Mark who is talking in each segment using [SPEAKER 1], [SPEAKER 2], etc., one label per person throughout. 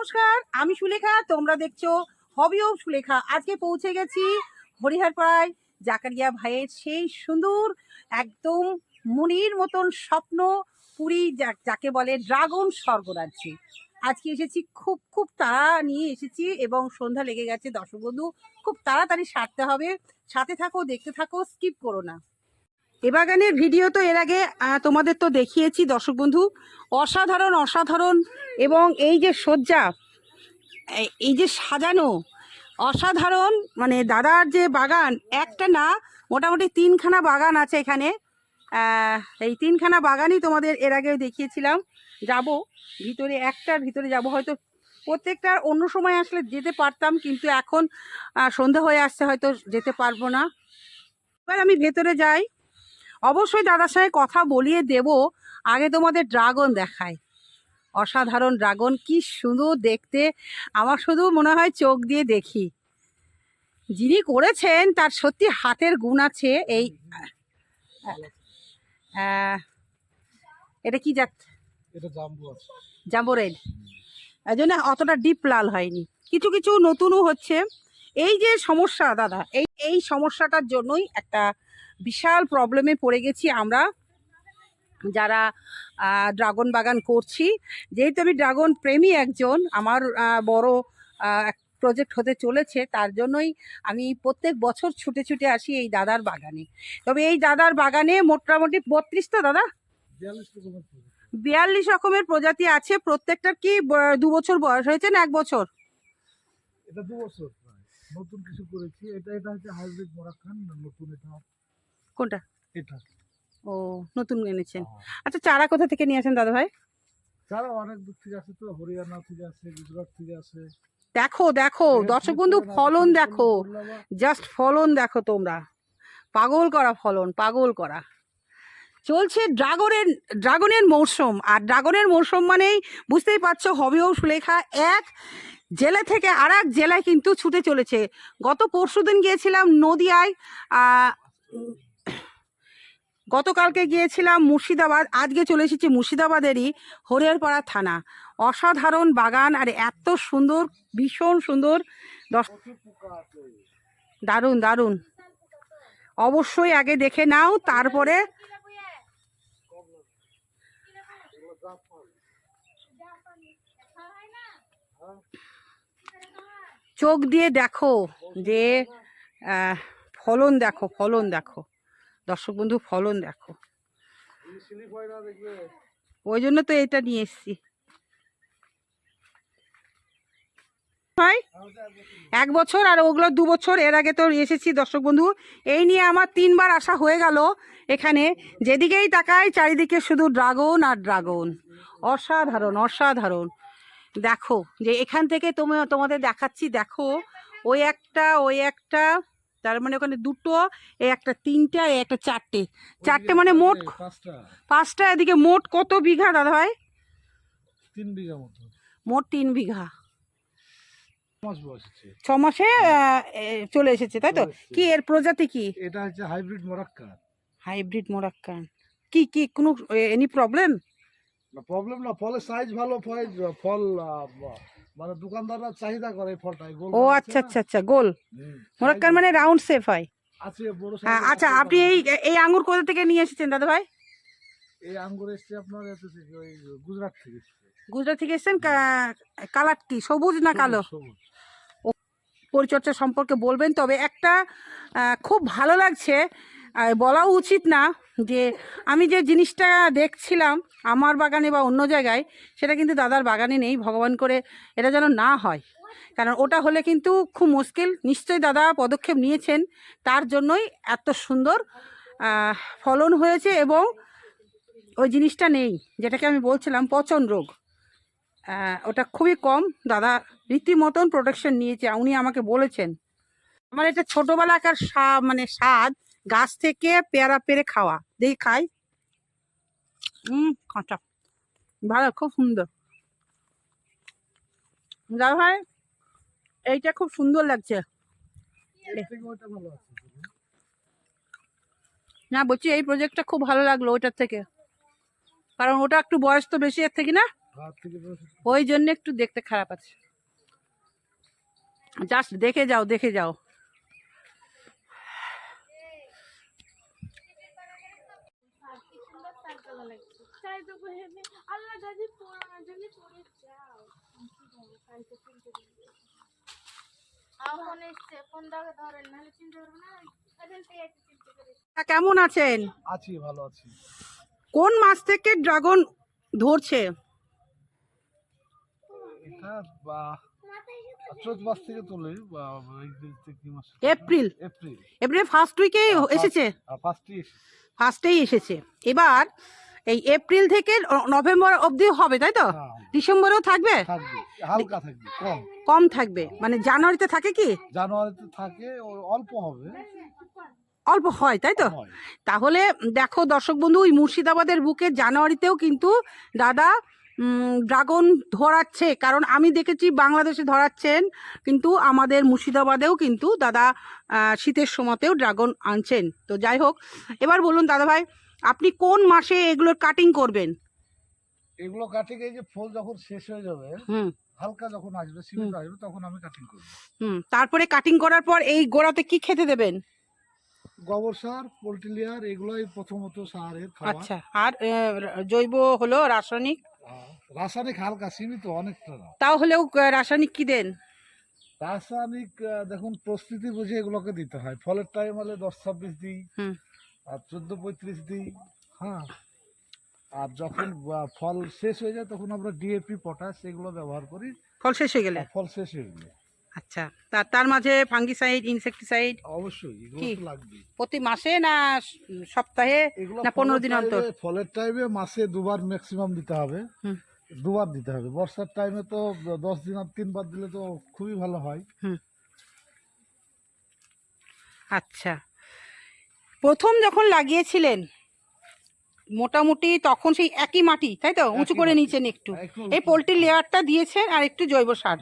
[SPEAKER 1] নমস্কার, আমি সুলেখা, তোমরা দেখছ হবি অফ সুলেখা। আজকে পৌঁছে গেছি হরিহরপাড়ায় জাকারিয়া ভাইয়ের সেই সুন্দর, একদম মনির মতন স্বপ্ন পুরী যাকে বলে ড্রাগন স্বর্গরাজ্যে। আজকে এসেছি খুব খুব তাড়া নিয়ে এসেছি এবং সন্ধ্যা লেগে গেছে দর্শক বন্ধু খুব তাড়াতাড়ি সারতে হবে। সাথে থাকো, দেখতে থাকো স্কিপ করো না। এ বাগানের ভিডিও তো এর আগে তোমাদের তো দেখিয়েছি, দর্শক বন্ধু। অসাধারণ অসাধারণ এবং এই যে সজ্জা, এই- যে সাজানো, অসাধারণ মানে দাদার যে বাগান, একটা না, মোটামুটি তিনখানা বাগান আছে এখানে। এই তিনখানা বাগানই তোমাদের এর আগেও দেখিয়েছিলাম। যাব, ভিতরে একটার ভিতরে যাব। হয়তো প্রত্যেকটার অন্য সময় আসলে যেতে পারতাম, কিন্তু এখন সন্ধ্যা হয়ে আসছে, হয়তো যেতে পারব না। এবার আমি ভেতরে যাই। অবশ্যই দাদার সঙ্গে কথা বলিয়ে দেব। আগে তোমাদের ড্রাগন দেখায় অসাধারণ ড্রাগন কি সুন্দর দেখতে। আমার শুধু মনে হয় চোখ দিয়ে দেখি। যিনি করেছেন তার সত্যি হাতের গুণ আছে এই এটা কি জাত?
[SPEAKER 2] এটা জাম্বু আছে।
[SPEAKER 1] Jumbo red. এই জন্য অতটা ডিপ লাল হয়নি। কিছু কিছু নতুনও হচ্ছে। এই যে সমস্যা দাদা এই এই সমস্যাটার জন্যই একটা বিশাল প্রবলেমে পড়ে গেছি আমরা যারা ড্রাগন বাগান করছি। যেহেতু আমি ড্রাগন প্রেমী একজন আমার আহ, এক প্রজেক্ট হতে চলেছে তার জন্যই আমি প্রত্যেক বছর ছুটে ছুটে আসি এই দাদার বাগানে। তবে এই দাদার বাগানে মোটামুটি বত্রিশটা দাদা?
[SPEAKER 2] বিয়াল্লিশ রকমের
[SPEAKER 1] প্রজাতি আছে প্রত্যেকটার কি দু বছর বয়স হয়েছে না এক বছর?
[SPEAKER 2] এটা দু বছর নতুন কিছু করেছি এটা এটা হচ্ছে হাইব্রিড মোরাক্কান নতুন এটা
[SPEAKER 1] কোনটা?
[SPEAKER 2] এটা।
[SPEAKER 1] ও নতুন এনেছেন।
[SPEAKER 2] হ্যাঁ।
[SPEAKER 1] আচ্ছা চারা কোথা থেকে নিয়ে আসেন দাদা ভাই
[SPEAKER 2] যারা অনেক দূর থেকে আসে তো হরিয়ানা থেকে আসে গুজরাট থেকে আসে।
[SPEAKER 1] দেখো দেখো দর্শক বন্ধু ফলন দেখো। জাস্ট ফলন দেখো তোমরা। পাগল করা ফলন পাগল করা। চলছে ড্রাগনের ড্রাগনের মৌসুম। আর ড্রাগনের মৌসুম মানেই বুঝতেই পারছ হবেও সুলেখা এক জেলা থেকে আর এক জেলায় কিন্তু ছুটে চলেছে। গত পরশুদিন গিয়েছিলাম নদিয়ায় গতকালকে গিয়েছিলাম মুর্শিদাবাদ, আজকে চলে এসেছি মুর্শিদাবাদেরই হরিহরপাড়া থানা। অসাধারণ বাগান আর এত সুন্দর, ভীষণ সুন্দর। দারুণ দারুণ। অবশ্যই আগে দেখে নাও, তারপরে চোখ দিয়ে দেখো যে ফলন দেখো ফলন দেখো। দর্শক বন্ধু ফলন দেখো। ওই জন্য তো এটা নিয়ে এসছি। এক বছর আর ওগুলো দু বছর এর আগে তো এসেছি দর্শক বন্ধু। এই নিয়ে আমার তিনবার আসা হয়ে গেল এখানে। যেদিকেই তাকাই চারিদিকে শুধু ড্রাগন আর ড্রাগন। অসাধারণ অসাধারণ। দেখো যে এখান থেকে তুমি তোমাদের দেখাচ্ছি দেখো ওই একটা ওই একটা তার মানে ওখানে দুটো এই একটা তিনটা একটা চারটে। চারটে মানে মোট
[SPEAKER 2] পাঁচটা।
[SPEAKER 1] এদিকে মোট কত বিঘা দাদা ভাই?
[SPEAKER 2] তিন বিঘা মতো।
[SPEAKER 1] মোট তিন বিঘা। ছ মাসে চলে এসেছে তাই তো? কি এর প্রজাতি কি?
[SPEAKER 2] এটা হচ্ছে হাইব্রিড মোরাক্কান।
[SPEAKER 1] Hybrid Moroccan. কি কি কোনো এনি প্রবলেম?
[SPEAKER 2] না প্রবলেম না ফলের সাইজ ভালো ফল ফল মানে দোকানদাররা চাহিদা করে গোল
[SPEAKER 1] ও আচ্ছা আচ্ছা আচ্ছা গোল।
[SPEAKER 2] size
[SPEAKER 1] মানে রাউন্ড শেপ হয়? হ্যাঁ, আচ্ছা আপনি এই এই আঙ্গুর কোথা থেকে নিয়ে এসেছেন দাদা ভাই?
[SPEAKER 2] এই আঙ্গুর এসছে আপনার ওই গুজরাট থেকে
[SPEAKER 1] গুজরাট থেকে এসেছেন? কালার কি সবুজ না কালো। পরিচর্যা সম্পর্কে বলবেন তবে একটা খুব ভালো লাগছে বলাও উচিত না যে আমি যে জিনিসটা দেখছিলাম আমার বাগানে বা অন্য জায়গায়, সেটা কিন্তু দাদার বাগানে নেই, ভগবান করে এটা যেন না হয়। কারণ ওটা হলে কিন্তু খুব মুশকিল। নিশ্চয়ই দাদা পদক্ষেপ নিয়েছেন। তার জন্যই এত সুন্দর ফলন হয়েছে এবং ওই জিনিসটা নেই, যেটাকে আমি বলছিলাম পচন রোগ। ওটা খুবই কম। দাদা রীতিমতন প্রোটেকশন নিয়েছে, উনি আমাকে বলেছেন। আমার এটা ছোটোবেলাকার স্বাদ মানে স্বাদ গাছ থেকে পেয়ারা পেরে খাওয়া। দেখি খাই। হুম কাঁচা। ভালো, খুব সুন্দর। যা ভাই, এইটা খুব সুন্দর লাগছে। না, বলছি এই প্রজেক্টটা খুব ভালো লাগল ওইটার থেকে। কারণ ওটা একটু বয়স তো বেশি, এর থেকে না। ওই জন্য একটু দেখতে খারাপ আছে। জাস্ট দেখে যাও দেখে যাও
[SPEAKER 3] কি সুন্দর তারকালা লাগছে তাই তো ভেবে আল্লাহ যদি পড়া যদি পড়ে যাও কালকে চিনতে
[SPEAKER 1] কেমন আছেন?
[SPEAKER 2] আছি ভালো আছি।
[SPEAKER 1] কোন মাস থেকে ড্রাগন ধরছে?
[SPEAKER 2] এটা বা চৈত মাস থেকে তোলে
[SPEAKER 1] এপ্রিল।
[SPEAKER 2] এপ্রিল।
[SPEAKER 1] এপ্রিল ফার্স্ট উইকে এসেছে।
[SPEAKER 2] ফার্স্টেই
[SPEAKER 1] এসেছে। এবার এই এপ্রিল থেকে নভেম্বর অবধি হবে তাই তো?
[SPEAKER 2] হ্যাঁ
[SPEAKER 1] ডিসেম্বরেও থাকবে?
[SPEAKER 2] থাকবে হালকা থাকবে কম।
[SPEAKER 1] কম থাকবে মানে জানুয়ারিতে থাকে কি?
[SPEAKER 2] জানুয়ারিতে থাকে অল্প হবে।
[SPEAKER 1] অল্প হয় তাই তো? তাহলে দেখো দর্শক বন্ধু ওই মুর্শিদাবাদের বুকে জানুয়ারিতেও কিন্তু দাদা ড্রাগন ধরাচ্ছে। কারণ আমি দেখেছি বাংলাদেশে ধরাচ্ছেন কিন্তু আমাদের মুর্শিদাবাদেও কিন্তু দাদা শীতের সময়তেও ড্রাগন আনছেন। তো যাই হোক এবার বলুন দাদা ভাই আপনি কোন মাসে এগুলোর কাটিং করবেন?
[SPEAKER 2] এগুলো কাটিং এই যে ফল যখন শেষ হয়ে যাবে
[SPEAKER 1] হুম।
[SPEAKER 2] হালকা যখন আসবে সীমিত আসবে তখন আমি কাটিং করব।
[SPEAKER 1] হুম তারপরে কাটিং করার পর এই গোড়াতে কি খেতে দেবেন?
[SPEAKER 2] গোবর সার পোল্ট্রি লেয়ার এগুলোই প্রথমত সারের খাবার।
[SPEAKER 1] আচ্ছা আর জৈব হলো রাসায়নিক?
[SPEAKER 2] রাসায়নিক হালকা সীমিত অনেকটা
[SPEAKER 1] তাও হলেও রাসায়নিক কি দেন?
[SPEAKER 2] রাসায়নিক দেখুন প্রস্তুতি বুঝে এগুলোকে দিতে হয়। ফলের টাইম হলে দশ ছাব্বিশ দিই।
[SPEAKER 1] হুম।
[SPEAKER 2] আর চোদ্দ পঁয়ত্রিশ দিই হ্যাঁ। আর যখন ফল শেষ হয়ে যায় তখন আমরা ডিএপি পটাশ এগুলো ব্যবহার করি।
[SPEAKER 1] ফল শেষ হয়ে গেলে?
[SPEAKER 2] ফল শেষ হয়ে গেলে।
[SPEAKER 1] আচ্ছা তার তার মাঝে ফাঙ্গিসাইড ইনসেকটিসাইড
[SPEAKER 2] অবশ্যই এগুলো? তো লাগবে
[SPEAKER 1] প্রতি মাসে না সপ্তাহে না পনেরো
[SPEAKER 2] ফলের
[SPEAKER 1] দিন অন্তর
[SPEAKER 2] ফলের টাইমে মাসে দুবার ম্যাক্সিমাম দিতে হবে। দুবার দিতে হবে। বর্ষার টাইমে তো দশ দিন আর তিনবার দিলে তো খুবই ভালো হয়।
[SPEAKER 1] আচ্ছা। প্রথম যখন লাগিয়েছিলেন মোটামুটি তখন সেই একই মাটি তাই তো? উঁচু করে। নিয়েছেন একটু। এই পোলট্রি লেয়ারটা দিয়েছেন আর একটু জৈব সার।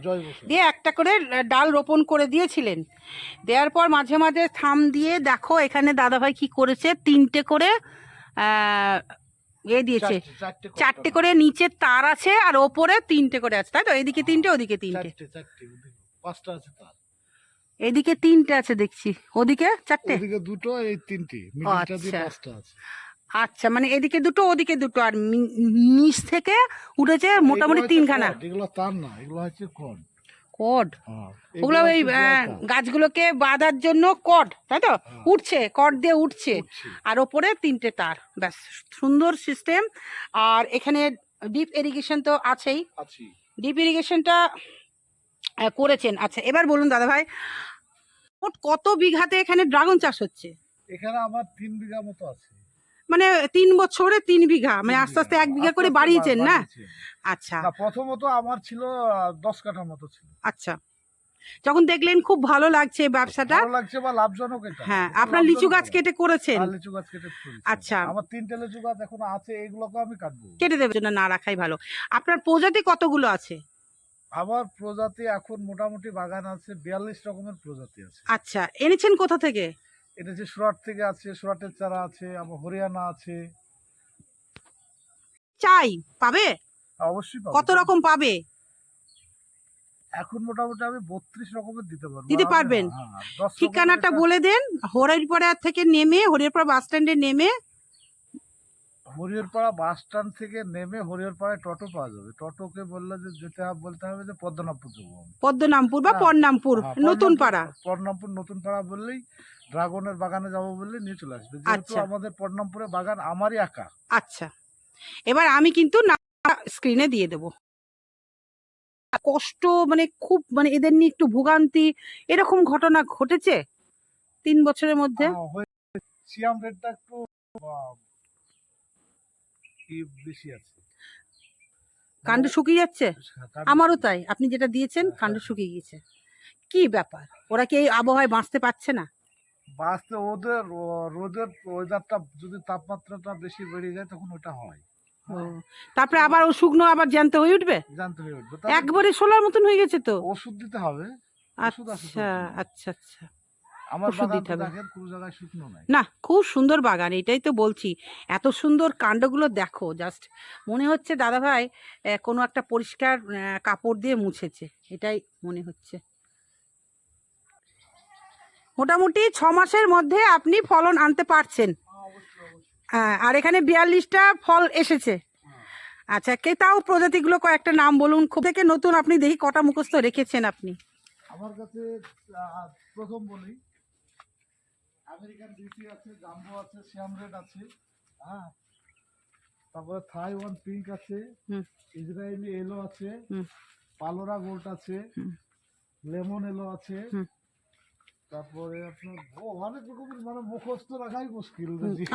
[SPEAKER 1] দিয়ে একটা করে ডাল রোপণ করে দিয়েছিলেন। দেওয়ার পর মাঝে মাঝে থাম দিয়ে দেখো এখানে দাদাভাই কি করেছে তিনটে করে এ দিয়েছে।
[SPEAKER 2] চারটে-।
[SPEAKER 1] করে নিচে তার আছে আর ওপরে তিনটে করে আছে তাই তো? এদিকে তিনটে ওদিকে তিনটে।
[SPEAKER 2] পাঁচটা আছে তার।
[SPEAKER 1] এদিকে তিনটে আছে দেখছি। ওদিকে চারটে?
[SPEAKER 2] ওদিকে দুটো এই তিনটে। মিডিলটা দিয়ে
[SPEAKER 1] আচ্ছা।
[SPEAKER 2] পাঁচটা আছে।
[SPEAKER 1] আচ্ছা মানে এদিকে দুটো ওদিকে দুটো। আর নিচ থেকে উঠেছে মোটামুটি তিনখানা।
[SPEAKER 2] কড, এগুলো তার না এগুলো হচ্ছে কড
[SPEAKER 1] কড
[SPEAKER 2] হ্যাঁ
[SPEAKER 1] ওগুলো ওই
[SPEAKER 2] জলতা।
[SPEAKER 1] গাছগুলোকে বাঁধার জন্য কড তাই তো?
[SPEAKER 2] হ্যাঁ।
[SPEAKER 1] উঠছে কড দিয়ে উঠছে।
[SPEAKER 2] উঠছে।
[SPEAKER 1] আর ওপরে তিনটে তার। ব্যাস সুন্দর সিস্টেম আর এখানে ডিপ ইরিগেশন তো আছেই। ডিপ ইরিগেশনটা করেছেন। আচ্ছা এবার বলুন দাদা ভাই মোট কত বিঘাতে এখানে ড্রাগন চাষ হচ্ছে?
[SPEAKER 2] এখানে আমার তিন বিঘা মতো আছে।
[SPEAKER 1] মানে তিন বছরে তিন বিঘা মানে আস্তে আস্তে এক বিঘা করে বাড়িয়েছেন না? আচ্ছা।
[SPEAKER 2] প্রথমত আমার ছিল দশ কাঠার মতো ছিল।
[SPEAKER 1] আচ্ছা। যখন দেখলেন খুব ভালো লাগছে ব্যবসাটা।
[SPEAKER 2] ভালো লাগছে বা লাভজনক এটা।
[SPEAKER 1] হ্যাঁ আপনার লিচু গাছ কেটে করেছেন?
[SPEAKER 2] হ্যাঁ, লিচু গাছ কেটে
[SPEAKER 1] আচ্ছা।
[SPEAKER 2] আমার তিনটে লিচু গাছ এখন আছে এগুলোকে আমি কাটবো।
[SPEAKER 1] কেটে দেবেন না রাখাই ভালো। আপনার প্রজাতি কতগুলো আছে?
[SPEAKER 2] আমার প্রজাতি এখন মোটামুটি বাগান আছে বিয়াল্লিশ রকমের প্রজাতি আছে।
[SPEAKER 1] আচ্ছা এনেছেন কোথা থেকে?
[SPEAKER 2] যে সুরাট থেকে আছে সুরাটের চারা আছে আমার হরিয়ানা আছে।
[SPEAKER 1] চাই পাবে?
[SPEAKER 2] অবশ্যই পাবো।
[SPEAKER 1] কত রকম পাবে?
[SPEAKER 2] এখন মোটামুটি আমি বত্রিশ রকমের দিতে পারব।
[SPEAKER 1] দিতে পারবেন?
[SPEAKER 2] হ্যাঁ, রকমের
[SPEAKER 1] ঠিকানাটা বলে দেন হরিরপাড়া থেকে নেমে হরিরপাড়া বাস স্ট্যান্ডে নেমে
[SPEAKER 2] হরিহরপাড়া বাস স্ট্যান্ড থেকে নেমে হরিহরপাড়ায় টোটো পাওয়া যাবে। টোটোকে বললে যে যেতে হবে বলতে হবে যে পদ্মনাভপুর যাব আমি।
[SPEAKER 1] পদ্মনামপুর বা
[SPEAKER 2] হ্যাঁ,
[SPEAKER 1] পরনামপুর
[SPEAKER 2] হ্যাঁ,
[SPEAKER 1] নতুন পাড়া।
[SPEAKER 2] পদ্মনাভপুর নতুন পাড়া বললেই ড্রাগনের বাগানে যাব বললে নিয়ে চলে আসবে। যেহেতু
[SPEAKER 1] আচ্ছা।
[SPEAKER 2] আমাদের পদ্মনাভপুরে বাগান আমারই একা।
[SPEAKER 1] আচ্ছা। এবার আমি কিন্তু না স্ক্রিনে দিয়ে দেব। কষ্ট মানে খুব মানে এদের নিয়ে একটু ভোগান্তি এরকম ঘটনা ঘটেছে তিন বছরের মধ্যে?
[SPEAKER 2] হয়ে- সিয়াম রেটটা একটু ই বেশি আছে?
[SPEAKER 1] কাণ্ড শুকিয়ে যাচ্ছে? আমারও তাই। আপনি যেটা দিয়েছেন
[SPEAKER 2] হ্যাঁ,
[SPEAKER 1] কাণ্ড
[SPEAKER 2] হ্যাঁ।
[SPEAKER 1] শুকিয়ে গিয়েছে। কি ব্যাপার? ওরা কি এই আবহাওয়ায় বাঁচতে পারছে না?
[SPEAKER 2] বাঁচতে ওদের রোদের ওয়েদারটা যদি তাপমাত্রাটা বেশি বেড়ে যায় তখন ওটা হয়।
[SPEAKER 1] তারপরে আবার ও শুকনো আবার জ্যান্ত হয়ে উঠবে?
[SPEAKER 2] জানতে হয়ে উঠবে।
[SPEAKER 1] একবারে সোলার মতন হয়ে গেছে তো?
[SPEAKER 2] ওষুধ দিতে হবে। ওষুধ
[SPEAKER 1] আচ্ছা আচ্ছা আচ্ছা।
[SPEAKER 2] আমার
[SPEAKER 1] ওষুধ দিতে হবে। না খুব সুন্দর বাগান এটাই তো বলছি। এত সুন্দর কাণ্ডগুলো দেখো জাস্ট মনে হচ্ছে দাদাভাই কোনো একটা পরিষ্কার কাপড় দিয়ে মুছেছে এটাই মনে হচ্ছে। মোটামুটি ছ মাসের মধ্যে আপনি ফলন আনতে পারছেন। হ্যাঁ আর এখানে বিয়াল্লিশটা ফল এসেছে। আচ্ছা কে তাও প্রজাতিগুলো কয়েকটা নাম বলুন খুব থেকে নতুন আপনি দেখি কটা মুখস্থ রেখেছেন আপনি।
[SPEAKER 2] আমার কাছে প্রথম বলি আমেরিকান বিউটি আছে জাম্বো আছে শ্যাম রেড আছে হ্যাঁ? তারপরে থাই ওয়ান পিঙ্ক আছে। ইসরায়েলি এলো আছে। পালোরা গোল্ড আছে লেমন এলো আছে তারপরে আপনার অনেক রকমের মানে মুখস্থ রাখাই মুশকিল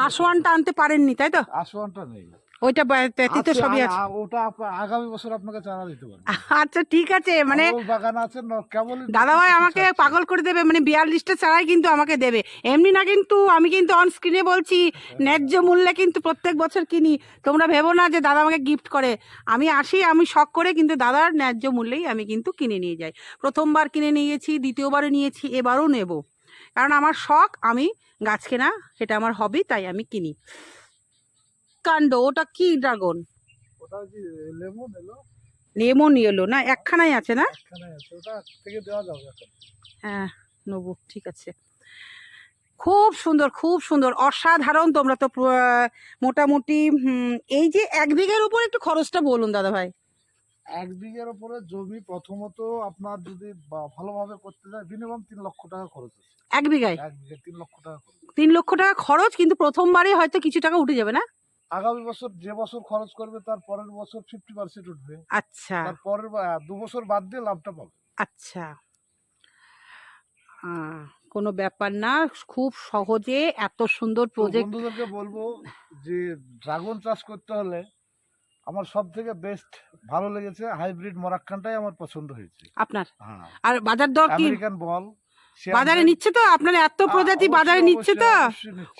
[SPEAKER 1] আসওয়ানটা আনতে পারেননি তাই তো?
[SPEAKER 2] আসওয়ানটা নেই।
[SPEAKER 1] ওইটা ব্যতীত সবই আছে।
[SPEAKER 2] ওটা আগামী বছর আপনাকে চারা দিতে পারব।
[SPEAKER 1] আচ্ছা ঠিক আছে মানে
[SPEAKER 2] বাগান আছে কেবলই
[SPEAKER 1] দাদাভাই
[SPEAKER 2] কিছু
[SPEAKER 1] আমাকে পাগল করে দেবে মানে বিয়াল্লিশটা ছাড়াই কিন্তু আমাকে দেবে। এমনি না কিন্তু আমি কিন্তু অন স্ক্রিনে বলছি ন্যায্য মূল্যে কিন্তু প্রত্যেক বছর কিনি। তোমরা ভেবো না যে দাদা আমাকে গিফট করে। আমি আসি আমি শখ করে কিন্তু দাদার ন্যায্য মূল্যেই আমি কিন্তু কিনে নিয়ে যাই। প্রথমবার কিনে নিয়েছি দ্বিতীয়বারও নিয়েছি এবারও নেব। কারণ আমার শখ আমি গাছ কেনা সেটা আমার হবি তাই আমি কিনি। কাণ্ড ওটা কি ড্রাগন?
[SPEAKER 2] ওটা লেমন এলো?
[SPEAKER 1] লেমন ইয়েলো না? একখানাই আছে না?
[SPEAKER 2] ওটা থেকে দেওয়া যাবে এখন।
[SPEAKER 1] হ্যাঁ নেব ঠিক আছে। খুব সুন্দর খুব সুন্দর অসাধারণ তোমরা তো মোটামুটি এই যে এক বিঘের উপর একটু খরচটা বলুন দাদা ভাই
[SPEAKER 2] এক বিঘের উপরে জমি প্রথমত আপনার যদি ভালোভাবে করতে যায় মিনিমাম তিন লক্ষ টাকা খরচ
[SPEAKER 1] এক বিঘায়?
[SPEAKER 2] এক বিঘে তিন লক্ষ টাকা
[SPEAKER 1] তিন লক্ষ টাকা খরচ কিন্তু প্রথমবারে হয়তো কিছু টাকা উঠে যাবে না?
[SPEAKER 2] আগামী বছর যে বছর খরচ করবে তার পরের বছর ফিফটি পার্সেন্ট উঠবে।
[SPEAKER 1] আচ্ছা।
[SPEAKER 2] তার পরের দু বছর বাদ দিয়ে লাভটা পাবে।
[SPEAKER 1] আচ্ছা। কোনো ব্যাপার না খুব সহজে এত সুন্দর প্রজেক্ট
[SPEAKER 2] বন্ধুদেরকে বলব যে ড্রাগন চাষ করতে হলে আমার সব থেকে বেস্ট ভালো লেগেছে হাইব্রিড মরাক্কানটাই আমার পছন্দ হয়েছে।
[SPEAKER 1] আপনার?
[SPEAKER 2] হ্যাঁ।
[SPEAKER 1] আর বাজার দর কি?
[SPEAKER 2] আমেরিকান বল।
[SPEAKER 1] বাজারে নিচ্ছে তো? আপনার এত প্রজাতি বাজারে নিচ্ছে তো?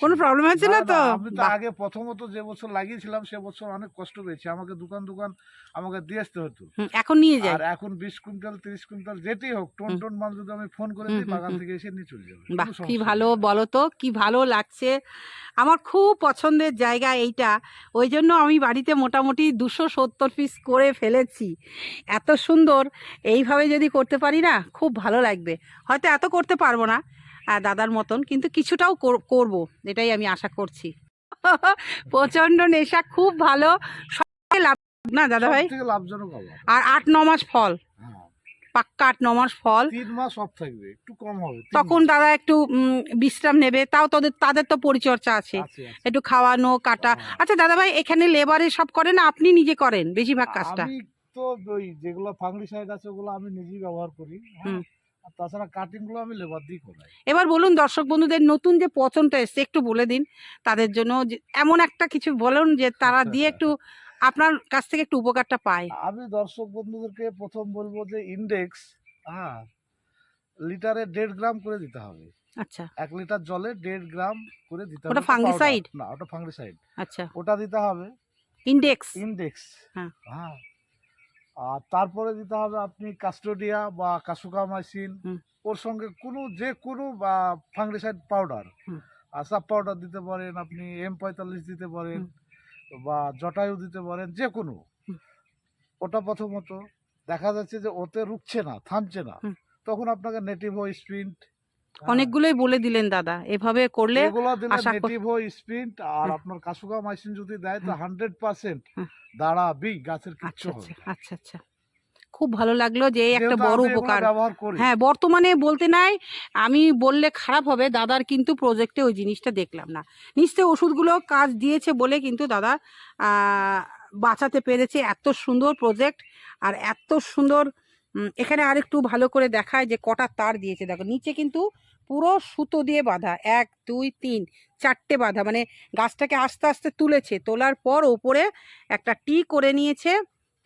[SPEAKER 1] কোনো প্রবলেম হচ্ছে না তো?
[SPEAKER 2] আমি তো আগে প্রথমত যে বছর লাগিয়েছিলাম সে বছর অনেক কষ্ট পেয়েছি। আমাকে দোকান দোকান আমাকে দিয়ে আসতে হতো।
[SPEAKER 1] এখন নিয়ে যাই
[SPEAKER 2] আর এখন বিশ কুইন্টাল তিরিশ কুইন্টাল যেতেই হোক টোন। টোন মাল যদি আমি ফোন করে দিই বাগান থেকে এসে নিয়ে চলে যাবে।
[SPEAKER 1] বাহ কি ভালো বলো তো কি ভালো লাগছে। আমার খুব পছন্দের জায়গা এইটা। ওই জন্য আমি বাড়িতে মোটামুটি দুশো সত্তর পিস করে ফেলেছি। এত সুন্দর। এইভাবে যদি করতে পারি না খুব ভালো লাগবে। হয়তো এত করতে পারব না দাদার মতন কিন্তু কিছুটাও কর- করব এটাই আমি আশা করছি। প্রচণ্ড নেশা খুব ভালো লাভ না দাদা ভাই?
[SPEAKER 2] লাভজনক
[SPEAKER 1] আর আট ন মাস ফল।
[SPEAKER 2] হ্যাঁ।
[SPEAKER 1] পাক্কা আট ন মাস ফল।
[SPEAKER 2] তিন মাস অফ থাকবে একটু কম হবে
[SPEAKER 1] তখন দাদা একটু বিশ্রাম নেবে তাও তোদের তাদের তো পরিচর্যা আছে। একটু খাওয়ানো কাটা।
[SPEAKER 2] হ্যাঁ।
[SPEAKER 1] আচ্ছা দাদা ভাই এখানে লেবারে সব করেন আপনি নিজে করেন বেশিরভাগ কাজটা?
[SPEAKER 2] আমি তো ওই যেগুলো ফাঙ্গিসাইড আছে ওগুলো আমি নিজেই ব্যবহার করি। হ্যাঁ। তাছাড়া কাটিংগুলো আমি লেবার দিয়ে করাই
[SPEAKER 1] এবার বলুন দর্শক বন্ধুদের নতুন যে পচনটা এসছে একটু বলে দিন। তাদের জন্য এমন একটা কিছু বলুন যে তারা দিয়ে একটু আপনার কাছ থেকে একটু উপকারটা পায়।
[SPEAKER 2] আমি দর্শক বন্ধুদেরকে প্রথম বলব যে ইন্ডেক্স হ্যাঁ লিটারে দেড় গ্রাম করে দিতে হবে।
[SPEAKER 1] আচ্ছা।
[SPEAKER 2] এক লিটার জলে দেড় গ্রাম করে দিতে হবে
[SPEAKER 1] ওটা
[SPEAKER 2] powder। না ওটা ফাঙ্গিসাইড
[SPEAKER 1] আচ্ছা।
[SPEAKER 2] ওটা দিতে হবে
[SPEAKER 1] ইন্ডেক্স
[SPEAKER 2] ইন্ডেক্স
[SPEAKER 1] হ্যাঁ।
[SPEAKER 2] হ্যাঁ। আর তারপরে দিতে হবে আপনি কাস্টোডিয়া বা কাসুকামাইসিন। ওর সঙ্গে কোনো যে কোনো বা ফাঙ্গিসাইড পাউডার।
[SPEAKER 1] হুম।
[SPEAKER 2] আসাব পাউডার দিতে পারেন আপনি এম পঁয়তাল্লিশ দিতে পারেন বা জটায়ু দিতে পারেন যে কোনো। ওটা প্রথমত দেখা যাচ্ছে যে ওতে রুখছে না থামছে না। তখন আপনাকে নেটিভো স্প্রিন্ট
[SPEAKER 1] অনেকগুলোই বলে দিলেন দাদা এভাবে করলে আশা
[SPEAKER 2] স্প্রিন্ট আর আপনার কাসুকা মাইসিন যদি দেয় তো
[SPEAKER 1] হুম।
[SPEAKER 2] হান্ড্রেড পার্সেন্ট
[SPEAKER 1] হুম।
[SPEAKER 2] দাঁড়াবি গাছের কিচ্ছু
[SPEAKER 1] আচ্ছা
[SPEAKER 2] হবে
[SPEAKER 1] আচ্ছা আচ্ছা আচ্ছা। খুব ভালো লাগল যে একটা বড় উপকার। হ্যাঁ বর্তমানে বলতে নাই আমি বললে খারাপ হবে দাদার কিন্তু প্রজেক্টে ওই জিনিসটা দেখলাম না। নিশ্চয়ই ওষুধগুলো কাজ দিয়েছে বলে কিন্তু দাদা আহ, বাঁচাতে পেরেছে এত সুন্দর প্রজেক্ট আর এত সুন্দর এখানে আরেকটু ভালো করে দেখায় যে কটা তার দিয়েছে। দেখো, নিচে কিন্তু পুরো সুতো দিয়ে বাঁধা। এক, দুই, তিন, চারটে বাঁধা। মানে গাছটাকে আস্তে আস্তে তুলেছে। তোলার পর ওপরে একটা টি করে নিয়েছে।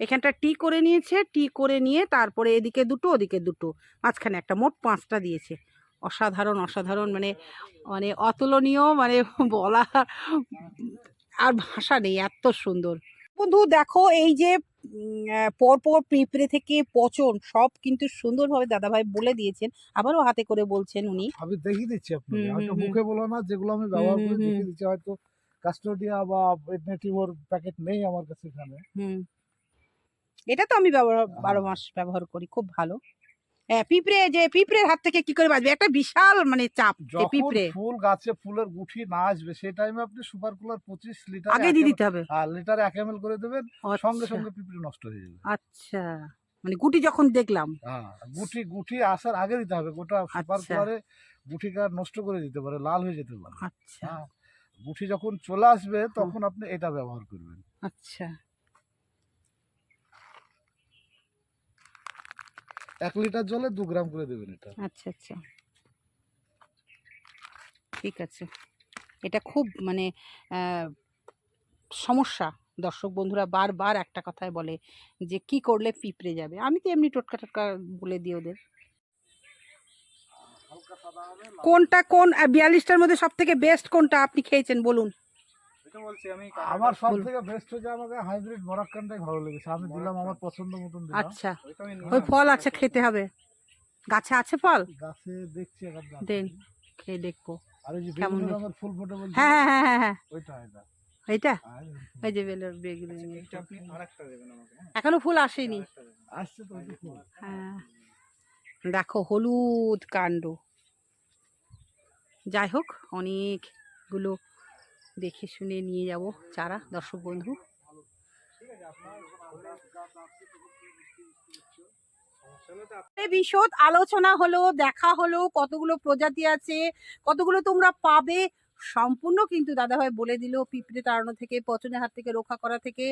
[SPEAKER 1] এখানটা টি করে নিয়েছে, টি করে নিয়ে তারপরে এদিকে দুটো, ওদিকে দুটো। মাঝখানে একটা মোট পাঁচটা দিয়েছে। অসাধারণ অসাধারণ। মানে মানে অতুলনীয় মানে বলা আর ভাষা নেই, এত সুন্দর। বন্ধু, দেখো এই যে পরপর পিঁপড়ে থেকে পচন সব কিন্তু সুন্দরভাবে দাদাভাই বলে দিয়েছেন। আবারও হাতে করে বলছেন উনি।
[SPEAKER 2] আমি দেখিয়ে দিচ্ছি আপনাকে। হয়তো। মুখে বলো না যেগুলো আমি ব্যবহার করে দেখিয়ে দিচ্ছি। হয়তো কাস্টোডিয়া বা নেটিভোর প্যাকেট নেই আমার কাছে এখানে।
[SPEAKER 1] হুম। এটা তো আমি ব্যবহার বারো। মাস ব্যবহার করি খুব ভালো। পিঁপড়ে যে পিঁপড়ের হাত থেকে কি করে বাঁচবে? একটা বিশাল মানে চাপ পিঁপড়ে।
[SPEAKER 2] ফুল গাছে ফুলের গুঠি না আসবে সেই টাইমে আপনি সুপার কুলার পঁচিশ লিটার
[SPEAKER 1] আগে দিয়ে দিতে হবে।
[SPEAKER 2] হ্যাঁ লিটারে এক এম করে দেবেন সঙ্গে
[SPEAKER 1] আচ্ছা।
[SPEAKER 2] সঙ্গে পিঁপড়ে নষ্ট হয়ে যাবে।
[SPEAKER 1] আচ্ছা মানে গুটি যখন দেখলাম।
[SPEAKER 2] হ্যাঁ গুটি গুটি আসার আগে দিতে হবে গোটা সুপার
[SPEAKER 1] আচ্ছা।
[SPEAKER 2] কুলারে গুটিটা নষ্ট করে দিতে পারে লাল হয়ে যেতে পারে।
[SPEAKER 1] আচ্ছা।
[SPEAKER 2] হ্যাঁ গুটি যখন চলে আসবে তখন আপনি এটা ব্যবহার করবেন।
[SPEAKER 1] আচ্ছা।
[SPEAKER 2] এক লিটার জলে দু গ্রাম করে দেবেন এটা।
[SPEAKER 1] আচ্ছা আচ্ছা। ঠিক আছে। এটা খুব মানে সমস্যা। দর্শক বন্ধুরা বারবার একটা কথাই বলে যে, কি করলে পিঁপড়ে যাবে? আমি তো এমনি টোটকা টোটকা বলে দিই ওদের। কোনটা কোন বিয়াল্লিশটার মধ্যে সব থেকে বেস্ট কোনটা? আপনি খেয়েছেন, বলুন।
[SPEAKER 2] আমার সব থেকে বেস্ট হচ্ছে আমাকে হাইব্রিড মরাক্কানটাই ভালো লেগেছে। আমি দিলাম আমার পছন্দ মতন দিলাম।
[SPEAKER 1] আচ্ছা। ওই ফল আছে খেতে হবে। গাছে আছে ফল?
[SPEAKER 2] গাছে দেখছি এখন
[SPEAKER 1] দেন খেয়ে দেখব।
[SPEAKER 2] আর এই যে
[SPEAKER 1] কেমন
[SPEAKER 2] রঙের ফুল ফোটে বলছি।
[SPEAKER 1] হ্যাঁ হ্যাঁ হ্যাঁ হ্যাঁ
[SPEAKER 2] ওইটা এটা
[SPEAKER 1] এইটা?
[SPEAKER 2] আর
[SPEAKER 1] যে বেলের বেগুন
[SPEAKER 2] আরেকটা দেবেন আমাকে হ্যাঁ?
[SPEAKER 1] এখনও ফুল আসেনি।
[SPEAKER 2] আসছে তো ফুল।
[SPEAKER 1] হ্যাঁ। দেখো হলুদ কাণ্ড। যাই হোক অনেকগুলো দেখে শুনে নিয়ে যাব চারা, দর্শক বন্ধু। বিশদ আলোচনা হলো, দেখা হলো, কতগুলো প্রজাতি আছে, কতগুলো তোমরা পাবে, সম্পূর্ণ কিন্তু দাদাভাই বলে দিল, পিঁপড়ে তাড়ানো থেকে পচনের হাত থেকে, রক্ষা করা থেকে,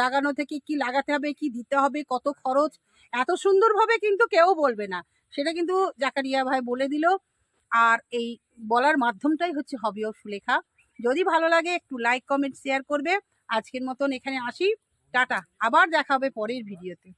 [SPEAKER 1] লাগানো থেকে, কি লাগাতে হবে, কি দিতে হবে, কত খরচ, এত সুন্দরভাবে কিন্তু কেউ বলবে না। সেটা কিন্তু জাকারিয়া ভাই বলে দিল, আর এই বলার মাধ্যমটাই হচ্ছে হবি অফ সুলেখা। যদি ভালো লাগে একটু লাইক কমেন্ট শেয়ার করবে। আজকের মতন এখানে আসি। টাটা। আবার দেখা হবে পরের ভিডিওতে।